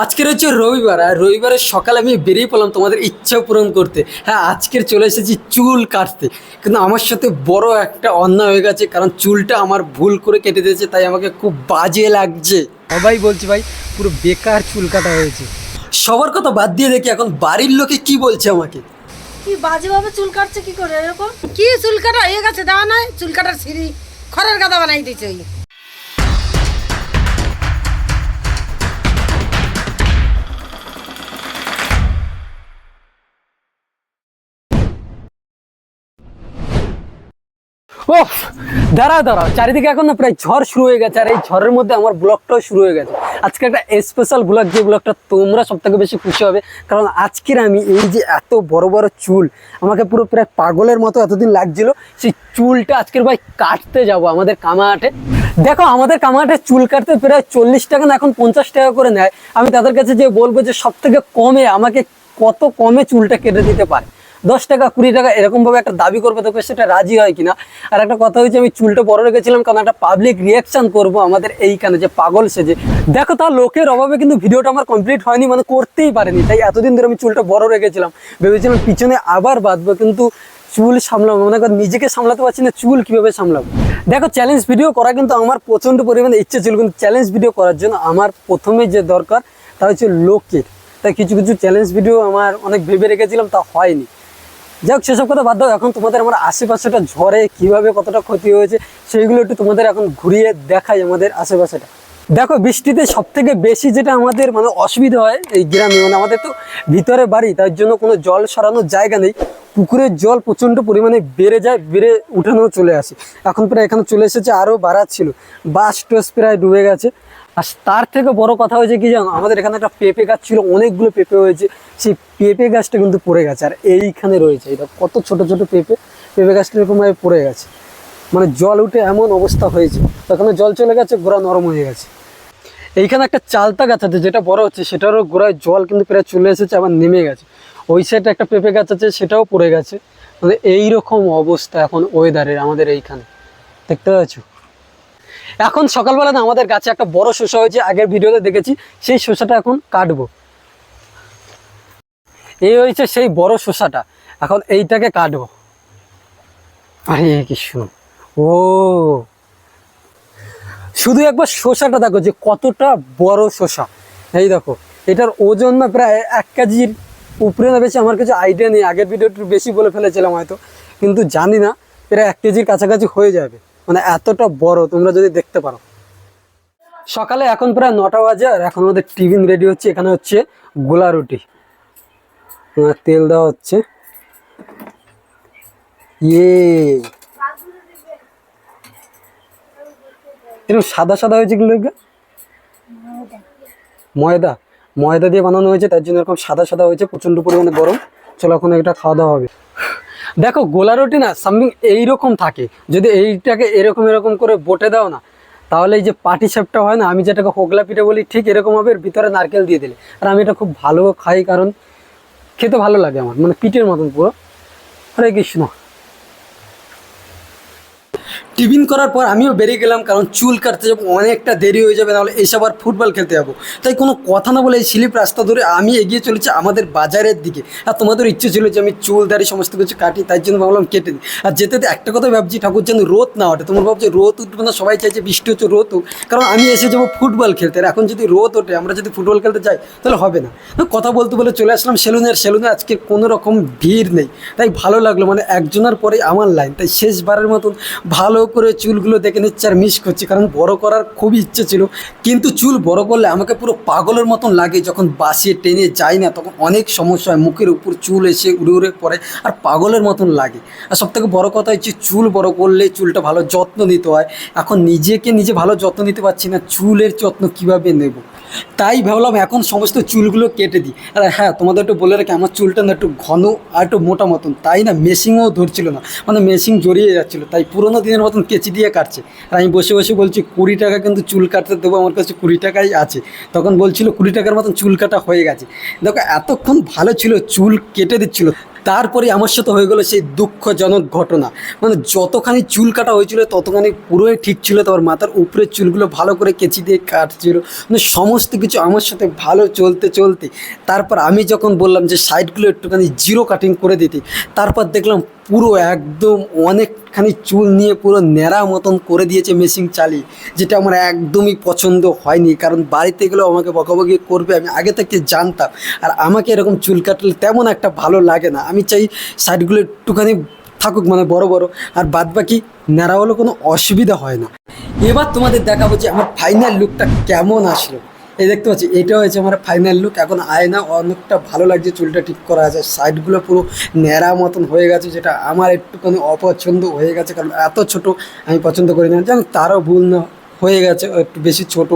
আজকের হচ্ছে রবিবার আর রবিবারের সকালে আমি বেরিয়ে পড়লাম তোমাদের ইচ্ছা পূরণ করতে। হ্যাঁ আজকের চলে এসেছি চুল কাটতে। কিন্তু আমার সাথে বড় একটা অন্যায় হয়ে গেছে কারণ চুলটা আমার ভুল করে কেটে দিয়েছে তাই আমাকে খুব বাজে লাগছে। সবাই বলছে ভাই পুরো বেকার চুল কাটা হয়েছে। সবার কথা বাদ দিয়ে দেখি এখন বাড়ির লোকে কি বলছে আমাকে? কি বাজেভাবে চুল কাটছে কি করে এরকম? কি চুল কাটা হয়ে গেছে দেওয়া নাই? চুল কাটার সিঁড়ি খড়ের গাদা বানাই দিয়েছে ওই। ও দাঁড়া দাঁড়াও চারিদিকে এখন না প্রায় ঝড় শুরু হয়ে গেছে, আর এই ঝড়ের মধ্যে আমার ব্লগটাও শুরু হয়ে গেছে। আজকে একটা স্পেশাল ব্লগ যে ব্লগটা তোমরা সব থেকে বেশি খুশি হবে, কারণ আজকের আমি এই যে এত বড় বড় চুল, আমাকে পুরো প্রায় পাগলের মতো এতদিন লাগছিল, সেই চুলটা আজকের ভাই কাটতে যাব আমাদের কামাহাটে। দেখো, আমাদের কামাহাটে চুল কাটতে প্রায় চল্লিশ টাকা না, এখন পঞ্চাশ টাকা করে নেয়। আমি তাদের কাছে যে বলব যে সব থেকে কমে, আমাকে কত কমে চুলটা কেটে দিতে পারে। দশ টাকা, কুড়ি টাকা এরকমভাবে একটা দাবি করবে তোকে সেটা রাজি হয় কিনা। আর একটা কথা হয়েছে, আমি চুলটা বড় রেখেছিলাম, কারণ একটা পাবলিক রিয়াকশন করব আমাদের এইখানে যে পাগল সেজে দেখো তার লোকের অভাবে কিন্তু ভিডিওটা আমার কমপ্লিট হয়নি মানে করতেই পারেনি। তাই এতদিন ধরে আমি চুলটা বড় রেখেছিলাম। ভেবেছিলাম পিছনে আবার বাঁধবো, কিন্তু চুল সামলাবো, মনে কর নিজেকে সামলাতে পারছি না, চুল কীভাবে সামলাবো। দেখো চ্যালেঞ্জ ভিডিও করা কিন্তু আমার প্রচণ্ড পরিমাণে ইচ্ছে ছিল, কিন্তু চ্যালেঞ্জ ভিডিও করার জন্য আমার প্রথমে যে দরকার, তা হচ্ছে লোকের। তাই কিছু কিছু চ্যালেঞ্জ ভিডিও আমার অনেক ভেবে রেখেছিলাম, তা হয়নি। যাই হোক সেসব কথা বাদ দাও। এখন তোমাদের আমার আশেপাশেটা ঝড়ে কীভাবে কতটা ক্ষতি হয়েছে, সেইগুলো একটু তোমাদের এখন ঘুরিয়ে দেখাই আমাদের আশেপাশেটা। দেখো, বৃষ্টিতে সব থেকে বেশি যেটা আমাদের মানে অসুবিধা হয় এই গ্রামে মানে আমাদের তো ভিতরে বাড়ি, তার জন্য কোনো জল সরানোর জায়গা নেই। পুকুরের জল প্রচণ্ড পরিমাণে বেড়ে যায়, বেড়ে উঠানো চলে আসে। এখন প্রায় এখানে চলে এসেছে আরও বাড়াচ্ছিল বাস টোস প্রায় ডুবে গেছে। আর তার থেকে বড় কথা হয়েছে কি জানো? আমাদের এখানে একটা পেঁপে গাছ ছিল, অনেকগুলো পেঁপে হয়েছে। সেই পেঁপে গাছটা কিন্তু পড়ে গেছে। আর এইখানে রয়েছে, এটা কত ছোট ছোট পেঁপে। পেঁপে গাছটা এরকমভাবে পড়ে গেছে। মানে জল উঠে এমন অবস্থা হয়েছে। তখন জল চলে গেছে, গোড়া নরম হয়ে গেছে। এইখানে একটা চালতা গাছ আছে, যেটা বড় হচ্ছে, সেটারও গোড়ায় জল কিন্তু প্রায় চলে এসেছে, আবার নেমে গেছে। ওই সাইডে একটা পেঁপে গাছ আছে, সেটাও পড়ে গেছে। মানে এইরকম অবস্থা এখন ওয়েদারের আমাদের এইখানে। দেখতে পাচ্ছ? এখন সকালবেলা না আমাদের গাছে একটা বড় শসা হয়েছে, আগের ভিডিওতে দেখেছি, সেই শসাটা এখন কাটবো। এই হয়েছে সেই বড় শসাটা, এখন এইটাকে কাটবো। আরে কৃষ্ণ ও! শুধু একবার শসাটা দেখো যে কতটা বড় শসা। এই দেখো, এটার ওজন না প্রায় এক কেজির উপরে না বেশি আমার কিছু আইডিয়া নেই। আগের ভিডিও একটু বেশি বলে ফেলেছিলাম হয়তো। কিন্তু জানি না প্রায় এক কেজির কাছাকাছি হয়ে যাবে। মানে এতটা বড়, তোমরা যদি দেখতে পারো। সকালে এখন প্রায় নটা বাজে, আর এখন আমাদের টিফিন রেডি হচ্ছে। এখানে হচ্ছে গোলা রুটি। তেল দেওয়া হচ্ছে। ইয়ে। এরকম সাদা সাদা হয়েছে লোক? ময়দা। ময়দা দিয়ে বানানো হয়েছে, তার জন্য এরকম সাদা সাদা হয়েছে, প্রচণ্ড পরিমাণে গরম। চলো এখন এটা খাওয়া দাওয়া হবে। দেখো, গোলা রুটি না সামথিং এইরকম থাকে। যদি এইটাকে এরকম এরকম করে বটে দাও না, তাহলে এই যে পাটি সাপটা হয় না, আমি যেটাকে হোগলা পিঠে বলি, ঠিক এরকম হবে ভিতরে নারকেল দিয়ে দিলে। আর আমি এটা খুব ভালো খাই, কারণ খেতে ভালো লাগে আমার মানে পিঠের মতন পুরো। হরে কৃষ্ণ। টিফিন করার পর আমিও বেরিয়ে গেলাম, কারণ চুল কাটতে যাব অনেকটা দেরি হয়ে যাবে, তাহলে এসে আবার ফুটবল খেলতে যাব। তাই কোনো কথা না বলে এই স্লিপ রাস্তা ধরে আমি এগিয়ে চলেছি আমাদের বাজারের দিকে। আর তোমাদের ইচ্ছে ছিল যে আমি চুল, দাড়ি সমস্ত কিছু কাটি, তাই জন্য ভাবলাম কেটে দিই। আর যেতে একটা কথা ভাবছি, ঠাকুর যেন রোদ না ওঠে। তোমার ভাবছ রোদ উঠবে না, সবাই চাইছে বৃষ্টি হচ্ছে, রোদ হোক কারণ আমি এসে যাব ফুটবল খেলতে। আর এখন যদি রোদ ওঠে, আমরা যদি ফুটবল খেলতে যাই, তাহলে হবে না, কথা বলতে বলে চলে আসলাম সেলুনে। আর সেলুনে আজকে কোনো রকম ভিড় নেই। তাই ভালো লাগল মানে একজনের পরে আমার লাইন। তাই শেষবারের মতন ভালো করে চুলগুলো দেখে নিচ্ছে আর মিস করছি, কারণ বড় করার খুবই ইচ্ছে ছিল। কিন্তু চুল বড় করলে আমাকে পুরো পাগলের মতন লাগে যখন বাসে, ট্রেনে যাই না, তখন অনেক সমস্যা হয়। মুখের উপর চুল এসে উড়ে উড়ে পড়ে আর পাগলের মতন লাগে। আর সবথেকে বড় কথা হচ্ছে, চুল বড় করলে চুলটা ভালো যত্ন নিতে হয়। এখন নিজেকে নিজে ভালো যত্ন নিতে পারছি না, চুলের যত্ন কীভাবে নেব? তাই ভাবলাম এখন সমস্ত চুলগুলো কেটে দিই। আর হ্যাঁ তোমাদের একটু বলে রাখি, আমার চুলটা না একটু ঘন আর একটু মোটা মতন। তাই না মেশিংও ধরছিল না। মানে মেশিং জড়িয়ে যাচ্ছিল। তাই পুরোনো দিনের মতন কেচি দিয়ে কাটছে। আর আমি বসে বসে বলছি, কুড়ি টাকা কিন্তু চুল কাটতে দেবো, আমার কাছে কুড়ি টাকাই আছে। তখন বলছিল, কুড়ি টাকার মতন চুল কাটা হয়ে গেছে। দেখো, এতক্ষণ ভালো ছিল, চুল কেটে দিচ্ছিল। তারপরে আমার সাথে হয়ে গেলো সেই দুঃখজনক ঘটনা। মানে যতখানি চুল কাটা হয়েছিল, ততখানি পুরোই ঠিক ছিল। তোমার মাথার উপরের চুলগুলো ভালো করে কেঁচি দিয়ে কাটছিল। মানে সমস্ত কিছু আমার সাথে ভালো চলতে চলতে। তারপর আমি যখন বললাম যে সাইডগুলো একটুখানি জিরো কাটিং করে দিতে, তারপর দেখলাম পুরো একদম অনেকখানি চুল নিয়ে পুরো ন্যাড়া মতন করে দিয়েছে মেশিন চালিয়ে যেটা আমার একদমই পছন্দ হয়নি। কারণ বাড়িতে গেলেও আমাকে বকাবকি করবে, আমি আগে থেকে জানতাম। আর আমাকে এরকম চুল কাটলে তেমন একটা ভালো লাগে না। আমি চাই সাইডগুলো একটুখানি থাকুক মানে বড় বড়। আর বাদ বাকি ন্যাড়া হলে কোনো অসুবিধা হয় না। এবার তোমাদের দেখাবো যে আমার ফাইনাল লুকটা কেমন আসলো। এই দেখতে পাচ্ছি, এটা হয়েছে আমার ফাইনাল লুক এখন আয়না অনেকটা ভালো লাগছে, চুলটা ঠিক করা আছে। সাইডগুলো পুরো ন্যাড়া মতন হয়ে গেছে, যেটা আমার একটুখানি অপছন্দ হয়ে গেছে, কারণ এত ছোট আমি পছন্দ করি না। জানো তারও ভুল না, হয়ে গেছে, একটু বেশি ছোট।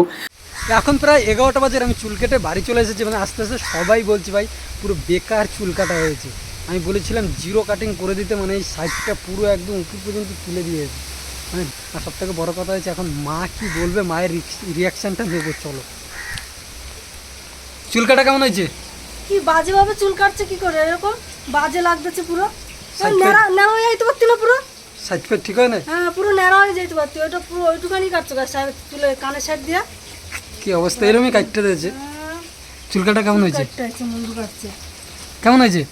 এখন প্রায় এগারোটা বাজে, আমি চুল কেটে বাড়ি চলে এসেছি মানে আস্তে আস্তে সবাই বলছি, ভাই, পুরো বেকার চুল কাটা হয়েছে। আমি বলেছিলাম জিরো কাটিং করে দিতে মানে এই সাইডটা পুরো একদম উপর পর্যন্ত তুলে দিয়েছে। মানে আর সব থেকে বড়ো কথা হচ্ছে এখন মা কি বলবে, মায়ের রিয়াকশানটা নেব, চলো। চুল কাটা কেমন হয়েছে? কি বাজে ভাবে চুল কাটছে কি করে? এরকম বাজে লাগতেছে পুরো। Side নেড়া নেড়া হয়ে যাইতে পারতি না পুরো? সাইড ফেড ঠিক হয় না হ্যাঁ পুরো নেড়া হয়ে যাইতে পারতি। ওইটা পুরো ওইটুখানি কাটছো চুলে কানের সাইড দিয়া। কি অবস্থা? এরকমই কাটতে দিয়েছে হ্যাঁ, চুল কাটা কেমন হয়েছে কেমন হয়েছে?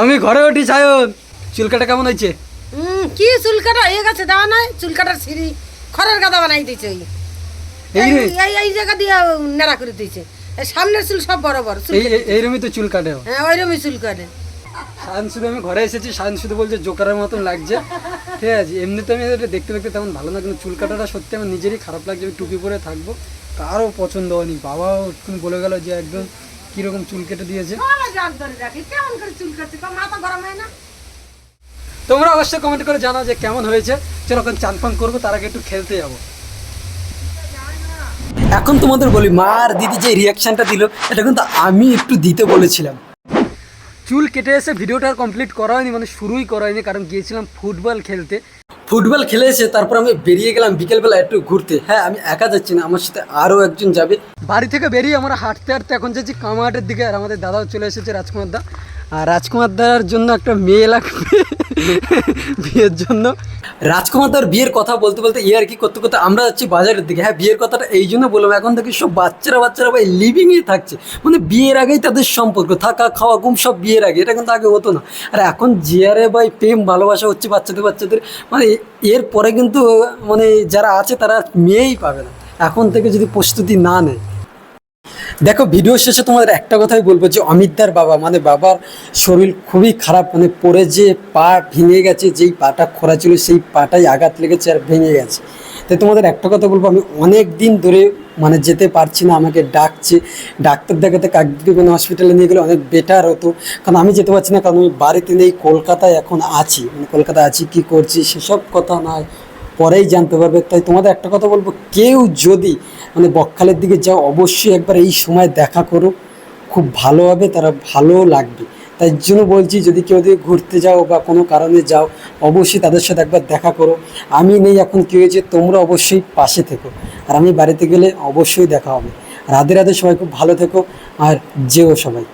আমি ঘরে উঠি সায়ন। চুল কাটা কেমন হয়েছে? হুম কি চুল কাটা হয়ে গেছে দেওয়া নাই। চুল কাটার সিঁড়ি। খড়ের গাদা বানাই দিয়েছে ওই। এই এই- জায়গা দিয়ে নেড়া করে দিয়েছে। এই সামনের চুল সব বড় বড় চুল এই এই- এইরকমই তো চুল কাটে। হ্যাঁ ওইরকমই চুল কাটে। শুধু আমি ঘরে এসেছি শুধু বলছে জোকারের মতন লাগছে। ঠিক আছে এমনিতে আমি এটা দেখতে দেখতে তেমন ভালো না কিন্তু চুল কাটাটা সত্যি আমার নিজেরই খারাপ লাগছে আমি টুপি পরে থাকব। কারও পছন্দ হয়নি। বাবাও একটু বলে গেল যে একদম কীরকম চুল কেটে দিয়েছে। জান ধরে রাখি কেমন করে চুল কাটছে তো মাথা গরম হয় না? তোমরা অবশ্যই কমেন্ট করে জানাও যে কেমন হয়েছে। চলো এখন চান পান করব তার আগে একটু খেলতে যাব। এখন তোমাদের বলি মা আর দিদি যে রিয়াকশনটা দিল এটা কিন্তু আমি একটু দিতে বলেছিলাম। চুল কেটে এসে ভিডিওটা আর কমপ্লিট করা হয়নি মানে শুরুই করা হয়নি কারণ গিয়েছিলাম ফুটবল খেলতে। ফুটবল খেলে এসে তারপর আমি বেরিয়ে গেলাম বিকেলবেলা একটু ঘুরতে। হ্যাঁ আমি একা যাচ্ছি না আমার সাথে আরও একজন যাবে। বাড়ি থেকে বেরিয়ে আমরা হাঁটতে হাঁটতে এখন যাচ্ছি কামাহাটের দিকে আর আমাদের দাদাও চলে এসেছে রাজকুমার দা আর রাজকুমার দার জন্য একটা মেয়ে লাগবে। বিয়ের জন্য। রাজকুমার দার বিয়ের কথা বলতে বলতে ইয়ার কি করতে করতে আমরা যাচ্ছি বাজারের দিকে। হ্যাঁ বিয়ের কথাটা এই জন্য বললাম, এখন থেকে সব বাচ্চারা বাচ্চারা ভাই লিভিংয়ে থাকছে। মানে বিয়ের আগেই তাদের সম্পর্ক, থাকা, খাওয়া, ঘুম সব বিয়ের আগে, এটা কিন্তু আগে হতো না। আর এখন জিয়ারে ভাই প্রেম, ভালোবাসা হচ্ছে বাচ্চাদের বাচ্চাদের। মানে এর পরে কিন্তু মানে যারা আছে তারা মেয়েই পাবে না। এখন থেকে যদি প্রস্তুতি না নেয় দেখো ভিডিও শেষে তোমাদের একটা কথাই বলব যে, অমিতদার বাবা মানে বাবার শরীর খুবই খারাপ মানে পড়ে যে পা ভেঙে গেছে, যেই পাটা খোরা ছিল, সেই পাটাই আঘাত লেগেছে আর ভেঙে গেছে। তাই তোমাদের একটা কথা বলব, আমি অনেক দিন ধরে মানে যেতে পারছি না, আমাকে ডাকছে। ডাক্তার দেখাতে কোনো হসপিটালে নিয়ে গেলে অনেক বেটার হতো। কারণ আমি যেতে পারছি না, কারণ আমি বাড়িতে নেই, কলকাতায় এখন আছি। মানে কলকাতায় আছি, কি করছি, সেসব কথা নয়, পরেই জানতে পারবে। তাই তোমাদের একটা কথা বলব, কেউ যদি মানে বকখালের দিকে যাও, অবশ্যই একবার এই সময় দেখা করো। খুব ভালো হবে, তারা ভালো লাগবে। তাই জন্য বলছি, যদি কেউ যদি ঘুরতে যাও বা কোনো কারণে যাও, অবশ্যই তাদের সাথে একবার দেখা করো। আমি নেই এখন কী হয়েছে তোমরা অবশ্যই পাশে থেকো। আর আমি বাড়িতে গেলে অবশ্যই দেখা হবে। রাধে রাধে, সবাই খুব ভালো থেকো। আর যেও সবাই।